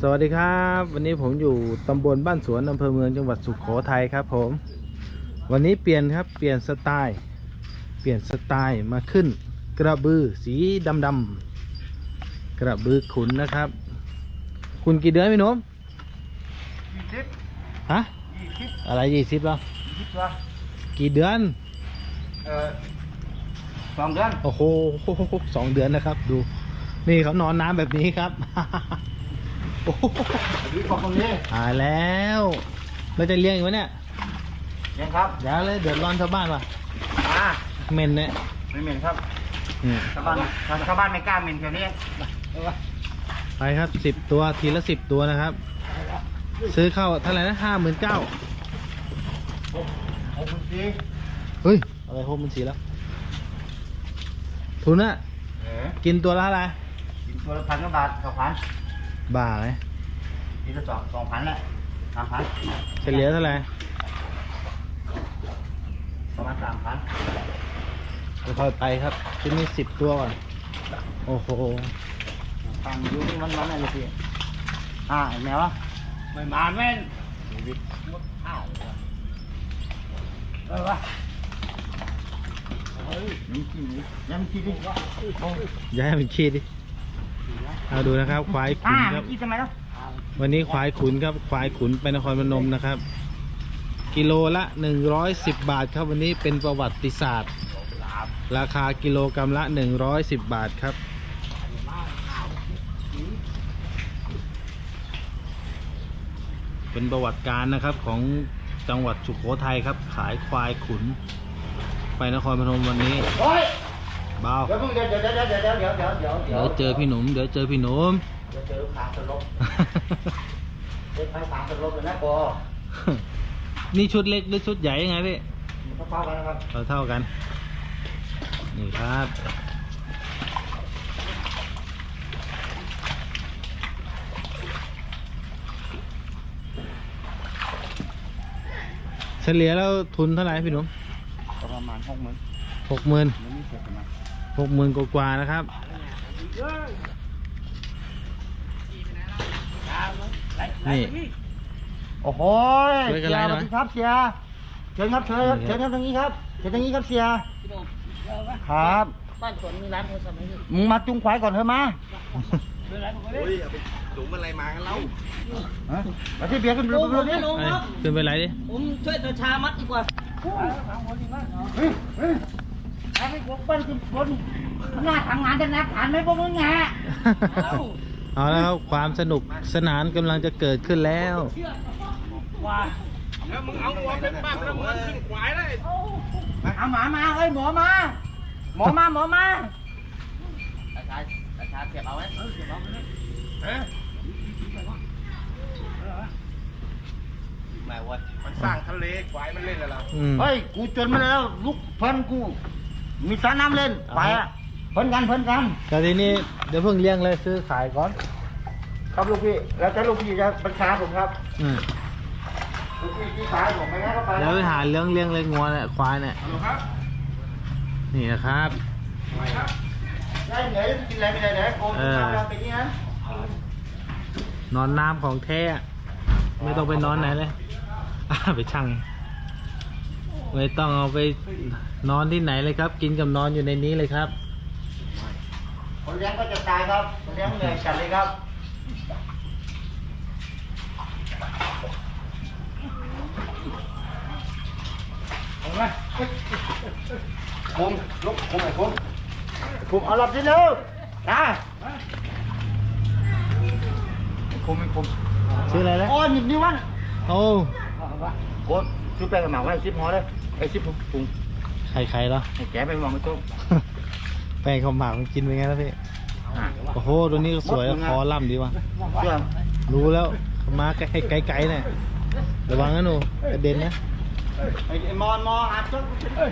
สวัสดีครับ วันนี้ผมอยู่ตำบลบ้านสวนอำเภอเมืองจังหวัดสุโขทัยครับผม วันนี้เปลี่ยนครับเปลี่ยนสไตล์เปลี่ยนสไตล์มาขึ้น กระบือสีดำดำๆกระบือขุนนะครับ คุณกี่เดือนพี่หนุ่มยี่สิบฮะยี่สิบอะไรยี่สิบแล้วยี่สิบตัวกี่เดือนเอ่อสองเดือนโอ้โหสองเดือนนะครับดู นี่เขานอนน้ำแบบนี้ครับโอ้โหดูของตรงนี้ตายแล้วเราจะเลี้ยงอีกไหมเนี่ยยังครับอย่าเลยเดือดร้อนชาวบ้านว่ะอ่าเหม็นเนี่ยไม่เหม็นครับอืมชาวบ้านชาวบ้านไม่กล้าเหม็นแถวนี้ไปครับสิบตัวทีละสิบตัวนะครับ ซื้อเข้าเท่าไหร่นะห้าหมื่นเก้าโอ้คุณซีเฮ้ยอะไรโฮมมันสีแล้วทุนอะเออกินตัวละอะไรกิน ตัวละพันกว่าบาทสองพันบ่าไหมกินละสองสองพันแหละสามพันเฉลี่ยเท่าไหร่ประมาณสามพันค่อยๆไปครับที่นี่สิบตัวก่อน โอ้โหตังค์อยู่นี่วันวันอะไรพี่อ่าเห็นไหมวะไม่มาแม่นชีวิตมดข้าวเลยเออวะเฮ้ยน้ำจิ้มนี่น้ำจิ้มดิโอ้อย่าให้มันขี้ดิ เอาดูนะครับ ควายขุอ่านครับน้ำจิ้มทำไมล่ะวันนี้ควายขุนครับ ควายขุนไปนครพนมนะครับ กิโลละ 110 บาทครับวันนี้เป็นประวัติศาสตร์ ราคากิโลกรรัมละ 110 บาทครับเป็นประวัติการนะครับของจังหวัดสุโขทัยครับ ขายควายขุน ไปนครพนมวันนี้โอ้ย เบาเดี๋ยวเพิ่งเดี๋ยวเดี๋ยวเดี๋ยวเดี๋ยวเดี๋ยวเดี๋ยวเดี๋ยวเดี๋ยวเดี๋ยวเจอพี่หนุ่มเดี๋ยวเจอพี่หนุ่มเดี๋ยวเจอลูกค้าสลบเดี๋ยวลูกค้าสลบเลยนะปอนี่ชุดเล็กหรือชุดใหญ่ยังไงพี่มันเท่าๆกันนะครับเราเท่ากัน นี่ครับเฉลี่ยแล้วทุนเท่าไหร่พี่หนุ่มประมาณหกหมื่นหกหมื่น มันไม่เสร็จนะหกหมื่นกว่าๆนะครับนี่โอ้โหช่วยกันไล่หน่อยสวัสดีครับเสียเชิญครับเชิญครับเชิญครับตรงนี้ครับเชิญตรงนี้ครับเสียครับบ้านสวนมีร้านโทรศัพท์ไหมพี่มึงมาจุงควายก่อนเถอะมาเป็นร้านผมก็ได้ฮะมาที่เบียร์ขึ้นเรือโอ้โหเรือนี้พี่หนุ่มเอ้ยครับขึ้นไปไหนดิผมช่วยตาชามัดดีกว่า เฮ้ยเฮ้ยไอ้ไม่กลัวเปิ้ลขึ้นบนหน้าทำงานธนาคารไหมพวกมึงไงเอาแล้วครับความสนุกสนานกำลังจะเกิดขึ้นแล้วว่าเอาหมามาเอ้ยหมอมา หมอมาหมอมาตาชาตาชาเก็บเอาไว้เออเก็บเอาไว้แม่วัดมันสร้างทะเลควายมันเล่นอะไรอืมเฮ้ยกูจนมาแล้ว ลุกเพิ่นกู มีสระน้ำเล่นไปอะเพิ่นกันเพิ่นกัน แต่ทีนี้เดี๋ยวเพิ่งเลี้ยงเลยซื้อขายก่อน ครับลูกพี่ แล้วแต่ลูกพี่จะบัญชาผมครับอืมลูกพี่ที่ขายผมไม่งั้นก็ไปเดี๋ยวไปหาเลี้ยงเลี้ยงเลยงัวเนี่ยควายเนี่ยครับนี่นะครับได้เหนื่อยกินอะไรไม่ได้เดี๋ยวโกงเออทำไปนี่นะนอนน้ำของแท้อะไม่ต้องไปนอนไหนเลยอะไปช่าง ไม่ต้องเอาไปนอนที่ไหนเลยครับ กินกับนอนอยู่ในนี้เลยครับ คนเลี้ยงก็จะตายครับคนเลี้ยงเหนื่อยจัดเลยครับ เอาไหมผมลุกผมไอ้ผมผมเอาหลับดิเร็วนะผมไอ้ผมชื่ออะไรแล้วโอ้ยหยิบนิ้วมันโอ้โอ้ซื้อแป้งกับหมาไว้ซิปหอเลย ไอ้ซิปปรุงไข่ไข่เหรอให้แกไปวางไว้โต๊ะแป้งข้าวหมากมันกินเป็นไงแล้วพี่ อะโอ้โห ตัวนี้ก็สวยแล้วคอล่ำดีว่ะ เชื่อรู้แล้วมาไกลไกลๆเนี่ยระวังนะหนูกระเด็นนะ ไอ้ไอ้มอนมอนอาจจะเอ้ย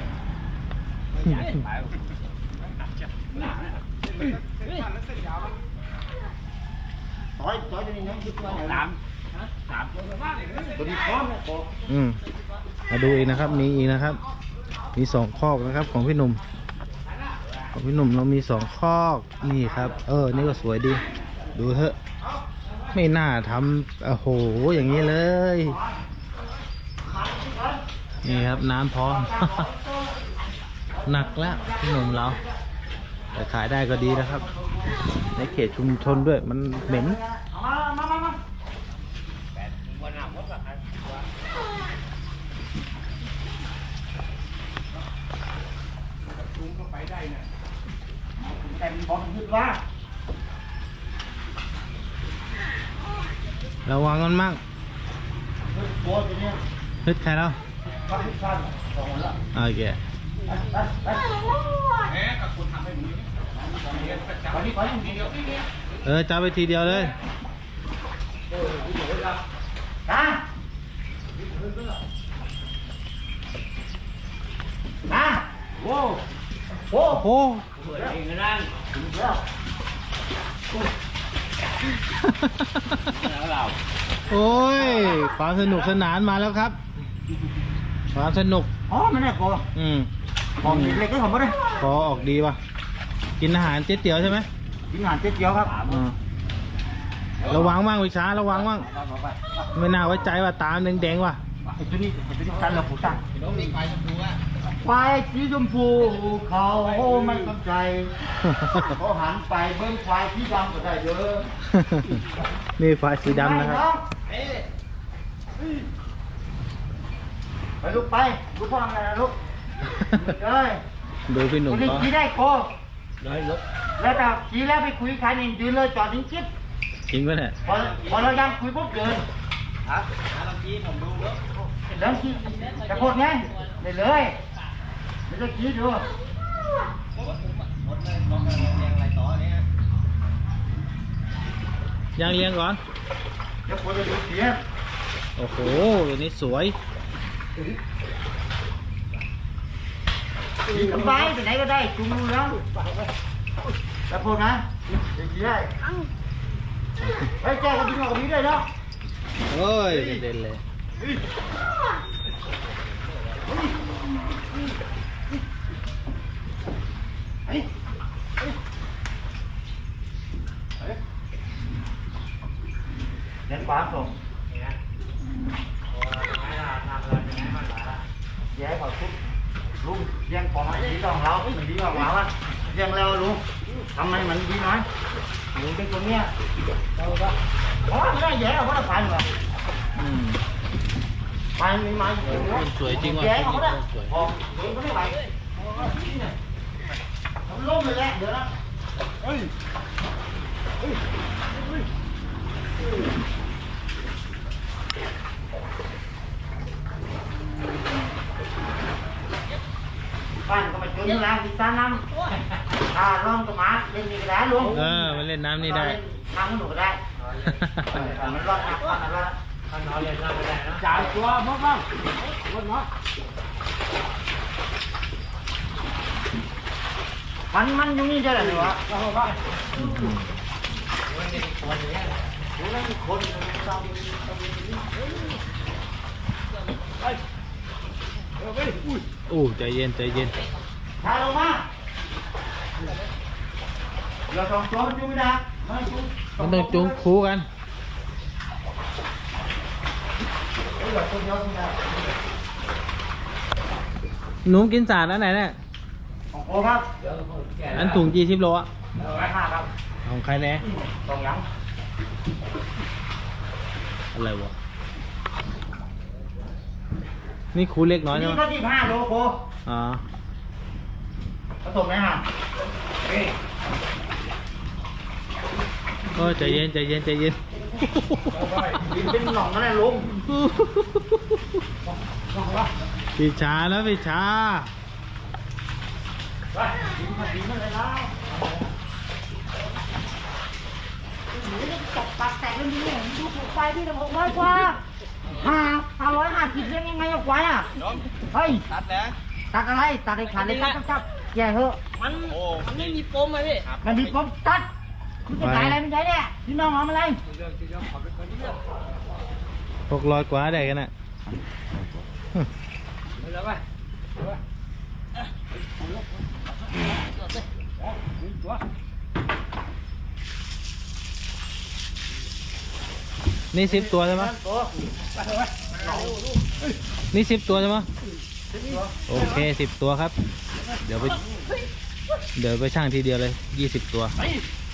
ต่อยต่อยตัวนี้นะคิดว่าสามสามตัวนี้พร้อมเลยโอ้อืม มาดูอีกนะครับ มีอีกนะครับ มีสองคอกนะครับของพี่หนุ่ม ของพี่หนุ่มเรามีสองคอกนี่ครับ เออ นี่ก็สวยดี ดูเถอะ ไม่น่าทำโอ้โห อย่างนี้เลย นี่ครับน้ำพร้อม หนักแล้วพี่หนุ่มเราแต่ขายได้ก็ดีแล้วครับ ในเขตชุมชนด้วยมันเหม็น มามามามา ลุงก็ไปได้นะ แต่บอลยึดว่า ระวังมันมั่งโบนตัวเนี้ยฮึดใครแล้วก็ยึดสั้นสองละโอเคไทำให้มึงนี่เประจำไปนี่ไปนี่ทีเดียวนี่เออจับไปทีเดียวเลยนะนะโว้โว้โอ้โห เองนั่นถึงแล้วโอ้ย ความสนุกสนานมาแล้วครับ ความสนุก อ๋อไม่ได้โกอืมของเล็กๆก็ทำไม่ได้พอออกดีว่ะ กินอาหารเจ๊เตี๋ยวใช่ไหมกินอาหารเจ๊เกียวครับอืมระวังบ้างวิชาระวังบ้างไม่น่าไว้ใจว่าตาแดงๆว่ะไอ้ตัวนี้ไอ้ตัวนี้กันเราผูกตั้งน้องนี่ ควายชมพูอะควายสีชมพูเขาไม่สนใจเขาหันไปเบิ้งควายสีดำก็ได้เด้อนี่ไฟสีดำนะครับเอ๊ะไปลูกไปลูกพ่อทำอะไรนะลูกเอ้ยดูพี่หนุ่มคนนี้เขาขี่ได้โกน้อยลบแล้วแต่ขี่แล้วไปคุยใครนี่ยืนเลยจอดนิ่งจิ๊บจริงปะเนี่ยพอพอเรายังคุยปุ๊บเดินฮะลองชี้ผมดูแล้วเดินขี่จะโคตรไงเลยเลย ไม่ต้องขี่ดูหมดเลยลองเรียงอะไรต่อนยังเลี้ยงก่อน เดี๋ยวคนจะดูเสียโอ้โห ตัวนี้สวยสบายไปไหนก็ได้จุงมือแล้วแต่พวกนะเดี๋ยวขี่ได้ไอ้ยแจ้ก็ดิ้งออกกับนี้ได้เนาะโอ้ยเด็นเลย เฮ้ยเดินขวาส่งแย่ก่อนปุ๊บลุงแย่งของมันดีของเรา มันดีของเราอะแย่งแล้วลุงทำไมมันดีน้อยลุงเป็นคนเนี้ยเราก็อ๋อไม่ได้แย่เอาไว้ฟันเหรออืมฟันมีไม้อยู่มันสวยจริงว่ะแย่เอาไว้สวยออกเดินก็ไม่ไหวมันล้มเลยแหละเดี๋ยวนะเฮ้ยบ้านก็มาจนแล้วที่ซ่าน้ำอ่าลองก็มาเล่นนี่ก็ได้ลุงเออมาเล่นน้ำนี่ได้น้ำมันหนูก็ได้มันรอดนะมันรอดมันรอดเล่นน้ำก็ได้นะจ่ายตัวพ่อบ้างรถเนาะมันมันอยู่นี่ได้เหรอวะพ่อบ้างดูแล้วมีคนต้องไปเออไปอุ้ย โอ้ใจเย็นใจเย็นถ่ายลงมาเราสองตัวมันอยู่ไม่ได้ไม่อยู่มันต้องจูงคูกันเอ้ยเราตัวเดียวไม่ได้หนุ่มกินสาดอันไหนเนี่ยของโอ้ครับอันถุงกี่สิบโลอะร้อยห้าครับของใครแน่สองยังอะไรวะ นี่คูเล็กน้อยใช่นี่ไหมก็ที่ห้าโลโบอ๋อผสมไหมฮะเฮ้ยโอ้ยใจเย็นใจเย็นใจเย็นกินเป็นหน่องนั่นแหละลุงพี่ชาแล้วพี่ชาไปกินมากินมาเลยนะตกปากแตกเรื่องนี้เนี่ยดูถูกไปที่ละหกร้อยกว่า ห้าห้าร้อยห้าสิบเรื่องยังไงเอาไว้อะเฮ้ยตัดแล้วตัดอะไรตัดไอ้ขาดเลยครับครับแย่เหอะมันมันไม่มีปมเลยพี่มันมีผมตัดคุณจะขายอะไรไม่ใช่เนี่ยพี่น้องเอาอะไรหกร้อยกว่าได้กันน่ะเนี่สิบตัวใช่ไหมโอ้นี่สิบตัวใช่ไหมโอเคสิบตัวครับ เดี๋ยวไป เดี๋ยวไปช่างทีเดียวเลยยี่สิบตัว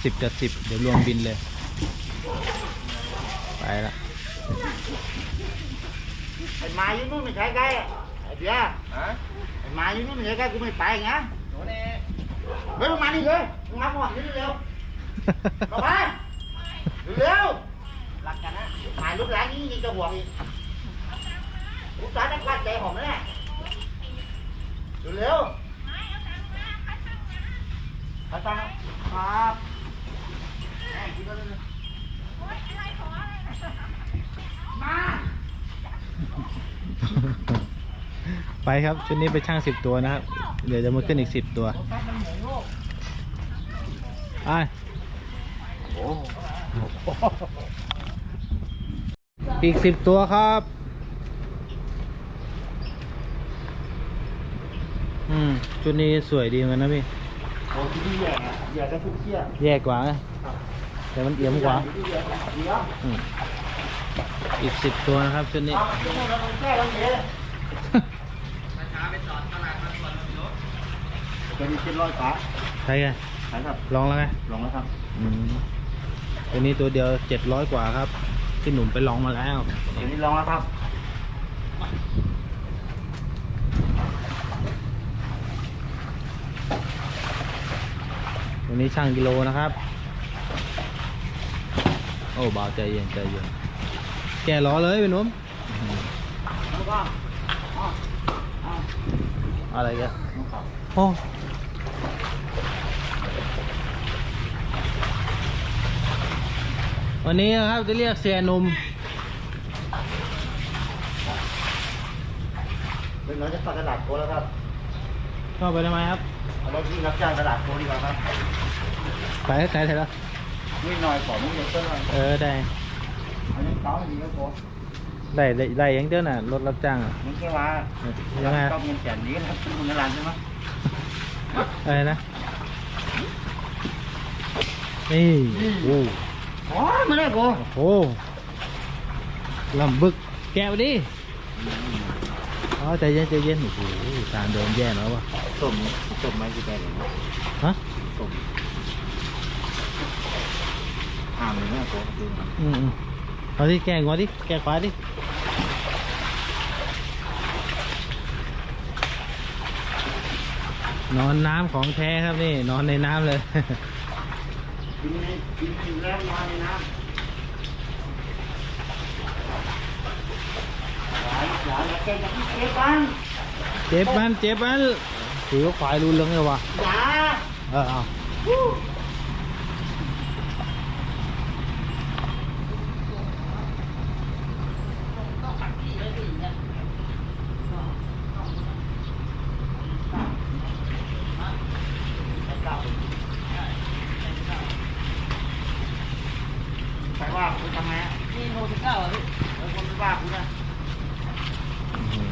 สิบกับสิบเดี๋ยวรวมบินเลย ไปละไอ้มาอยู่นู่นไม่ใช่ไกลอะไอ้เบี้ยฮะไอ้มาอยู่นู่นไม่ใช่ไกลกูไม่ไปไงหนูเนี่ยเฮ้ยมึงมานี่เลยมึงมาก่อนนี่เร็วๆกลับมาเร็วๆหลักกันนะ ถ่ายรูปหลานนี้ยังจะห่วงอีกลูกสาวนักวาดใจหอมนะเนี่ยเร็วๆเอาตังค์ครับแม่กินก็เลยมาไปครับชุดนี้ไปช่างสิบตัวนะครับ เดี๋ยวจะมาขึ้นอีกสิบตัวไปอี กสิบตัวครับ อืม ชุดนี้สวยดีเหมือนกันนะพี่โอ้ที่นี่แย่นะแย่ได้ทุกเที่ยงแย่กว่านะแต่มันเอี่ยมกว่าที่แย่ดีครับอืมอีกสิบตัวนะครับชุดนี้เอาที่นู่นเราไปแก้เราเองช้าไปจอดตลาดมาส่วนรถเป็นเจ็ดร้อยฝาใช่ไงใช่ครับ ลองแล้วไงลองแล้วครับ อืมตัวนี้ตัวเดียวเจ็ดร้อยกว่าครับ ที่หนุ่มไปลองมาแล้วเดี๋ยวนี้ลองแล้วครับตัวนี้ช่างกิโลนะครับ โอ้เบาใจเย็นใจเย็นแกล้อเลยพี่หนุ่มอื้อหือแล้วก็อ๋ออ๋ออะไรกันครับโอ้ วันนี้นะครับจะเรียกเสียหนุ่มเป็นเราจะตัดกระดาษโค้ดแล้วครับเข้าไปทำไมครับเอาเราที่รับจ้างกระดาษโค้ดดีกว่าครับไปให้ใครเสร็จแล้วนิดหน่อยขอมุ้งเด็กเพิ่มหน่อยเออได้อันนี้เก้าดีครับผมได้ได้ได้ยังเด้อน่ะรถรับจ้างอะมันแค่ว่ายังไงชอบเงินแสนนี้นะครับคุณคุณนรันใช่ไหมอะไรนะนี่โอ้ อ๋อไม่ได้โกโหลำบึกแก้วดิอ๋อใจเย็นใจเย็นโอ้โหตามเดินแย่แล้ววะส้มส้มไม้กี่แปดเลยฮะส้มอ่านเลยนะโกคืออืมอืมเอาที่แก้งวดิแก้ขวาดินอนน้ำของแท้ครับนี่ นอนในน้ำเลย กินในกินกินแล้วนอนในน้ำหลายหลายแล้วแกจะคิดเก็บบ้างเจ็บมันเจ็บมันถือว่าควายรู้เรื่องเลยวะอย่าเออเอาใครว่าคุณทำไงอะ นี่โนสิบเก้าอะพี่ เออคนไม่ว่าคุณนะ อื้อหือ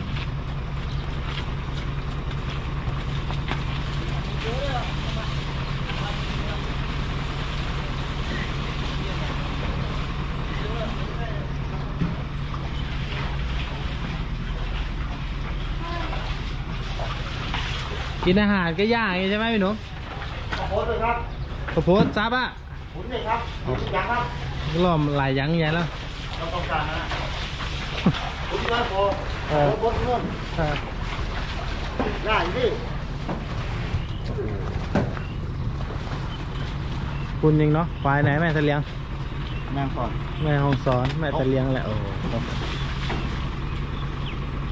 กินอาหารก็ยากอย่างงี้ใช่ไหมพี่หนุ่มขอโทษเลยครับข้าวโพดซับอะคุณเลยครับคุณยังครับล้อมหลายอยังใหญ่แล้วเราต้องการนะคุณเลยโกเอโอ้อบนเงินได้ดิคุณยิงเนาะควายไหนแม่ตะเลียงนั่งก่อนแม่ห้องสอนแม่ตะเลียงแหละโอ้โห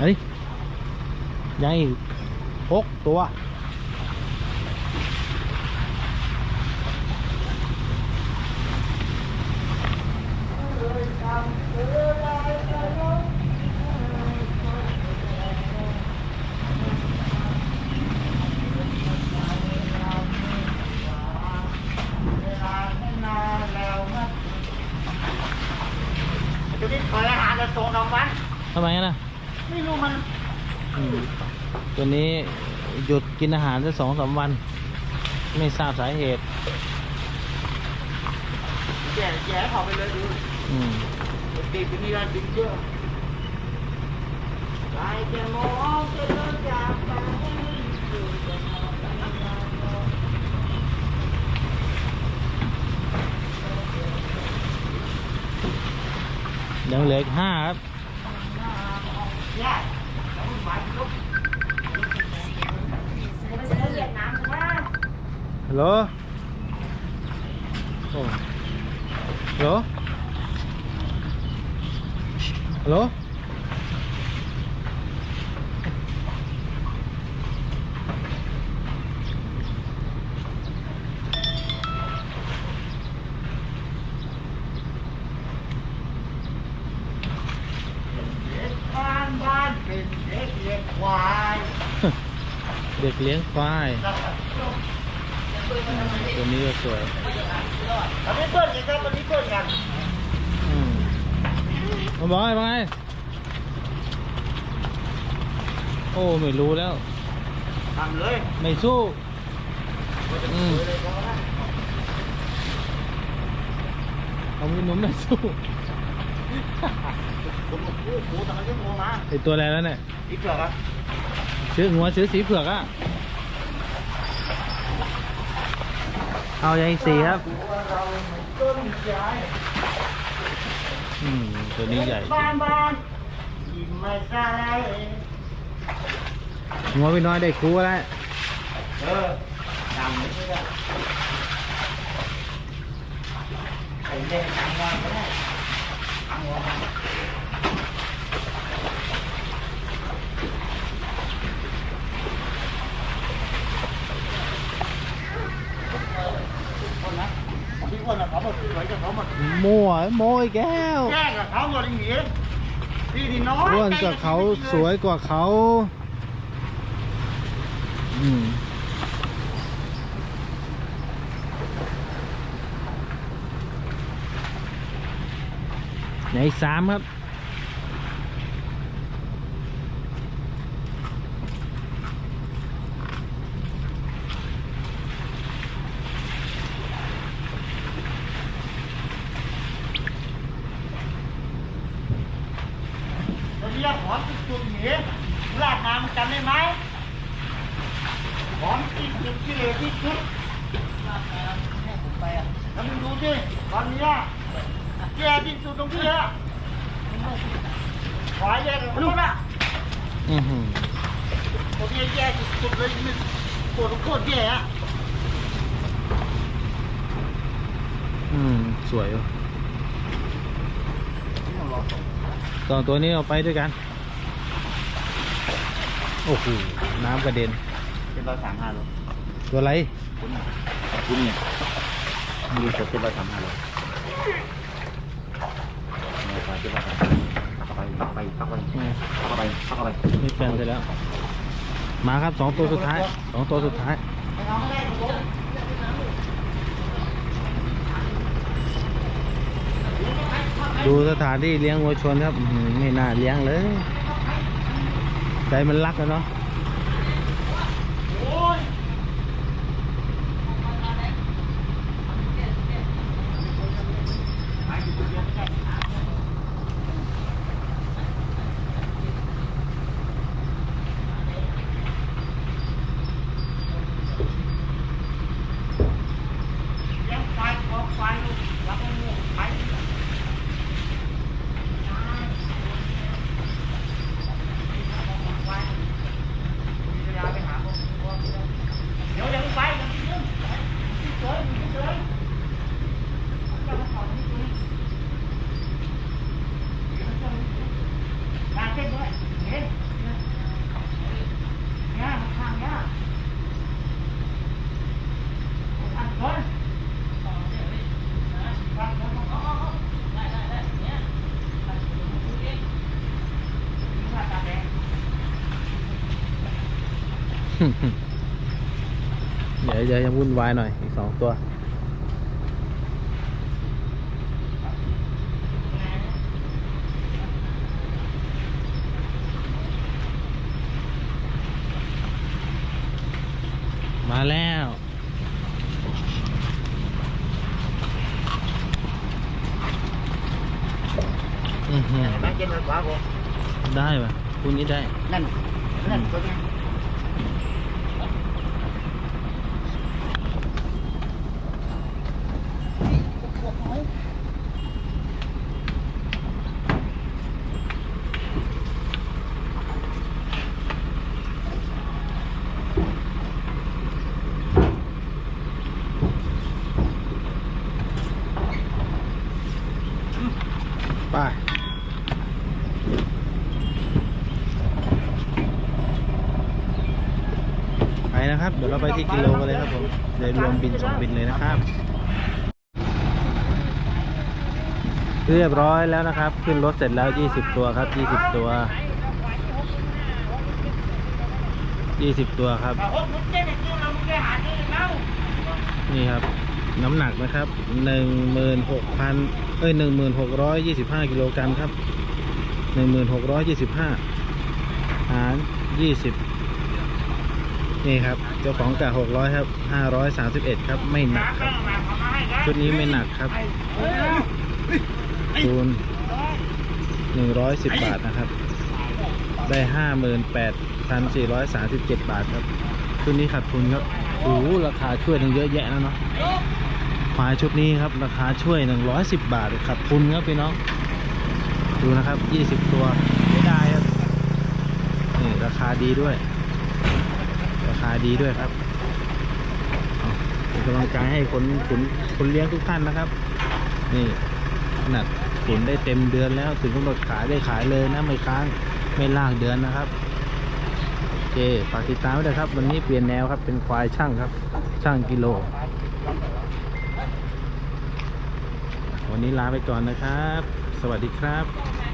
เฮ้ยยังอีก หกตัวเวลาไม่นานแล้วนะจะนี่ขออาหารจะส่งสองวันทำไมนะไม่รู้มันอืม ตัวนี้หยุดกินอาหารได้สองสามวัน ไม่ทราบสาเหตุแย่แย่เขาไปเลยดูอืมเติดนี่ละติดเยอะใครจะมองจะเดินจากไปยังเหลืออีกห้าครับ เนี่ยแล้วมันหมายถึงฮัลโหลโอ้ฮัลโหลฮัลโหลเด็กบ้านบ้านเป็นเด็กเลี้ยงควาย ตัวนี้ก็สวยอันนี้เพื่อนกันครับอันนี้เพื่อนกันอืมมาบอกไงมาไงโอ้ไม่รู้แล้ว ทำเลยไม่สู้อืมเลยพอละเอามือหนุ่มไม่สู้ผมก็พูดพูดแต่มันเรียกงัวมาไอตัวอะไรแล้วเนี่ยอีกเกือบครับชื่อหัวชื่อสีเผือกอะ เอาอย่างอีกสีครับตัวเราไม่ต้นใจอืมตัวนี้ใหญ่บ้านบ้านยิ้มไม่ใส่หัวไปน้อยได้ครูแล้วเออดำไม่ได้ไอ้เด็กทำงานก็ได้ทำงาน คนนะพี่อ้วนอะเขาหมดสวยกับเขาห มดมั่วโมยแก้วแย่งกับเขาหมดอย่างนี้พี่นี่น้อยอ้วนกับเขาสวยกว่าเขาอืมในสามครับ เราเรียกหอมติดจุดหนี ลาดน้ำจำได้ไหมหอมติดจุดที่เหลวที่สุดแล้วมึงดูสิตอนเนี้ยแย่ที่สุดตรงที่อะขวายแย่กับลูกละอือหือตรงนี้แย่สุดๆเลยมันปวดโคตรแย่อะอืม สวยว่ะสองตัวนี้เอาไปด้วยกัน โอ้โหน้ำกระเด็นเป็นร้อยสามห้าโลตัวอะไรคุณคุณเนี่ยมีแต่เป็นร้อยสามห้าโลเนี่ยไปเป็นร้อยสามปักไปปักไปปักไปอืมปักไปปักไปนี่แปลงไปแล้ว มาครับสองตัวสุดท้ายสองตัวสุดท้ายดูสถานที่เลี้ยงวัวชนครับอื้อหือไม่น่าเลี้ยงเลย ใจมันรักแล้วเนาะ โอ้ย เลี้ยงควายคอควายลูกแล้วก็งูไปเดี๋ยวเดี๋ยวไปเดี๋ยวเดี๋ยวที่เฉยที่เฉยจะมาขอที่นี่การเต้นด้วยเห็นเนี่ยมันทางเนี่ยทางคน เดี๋ยวเดี๋ยวยังวุ่นวายหน่อยอีกสองตัวมาแล้วอือหือแม่งเจ็ดร้อยกว่าผมได้ปะคู่นี้ได้ นั่น นั่นตัวเนี้ย ไปไปนะครับ เราไปที่กิโลกันเลยครับผมเดี๋ยวรวมบินสองบินเลยนะครับ เรียบร้อยแล้วนะครับ ขึ้นรถเสร็จแล้ว 20 ตัวครับ 20 ตัว 20 ตัวครับ นี่ครับ น้ำหนักนะครับ 16,000 เอ้ย 1625 กิโลกรัมครับ 1625 หาร 20 นี่ครับ เจ้าของกะ600ครับ531ครับ ไม่หนักครับ ชุดนี้ไม่หนักครับคูณ110บาทนะครับ ได้58,437บาทครับ ชุดนี้ขาดทุนครับโอ้โหราคาช่วยถึงเยอะแยะแล้วเนาะควายชุดนี้ครับ ราคาช่วย110บาทขาดทุนครับพี่น้อง ดูนะครับ20ตัวไม่ได้ครับนี่ราคาดีด้วยราดีด้วยครับเป็นกำลังใจให้คนขุนคนเลี้ยงทุกท่านนะครับ นี่ขนาดขุนได้เต็มเดือนแล้วถึงกำหนดขายได้ขายเลยนะไม่ค้างไม่ลากเดือนนะครับโอเคฝากติดตามด้วยครับ วันนี้เปลี่ยนแนวครับเป็นควายช่างครับ ช่างกิโล วันนี้ลาไปก่อนนะครับ สวัสดีครับ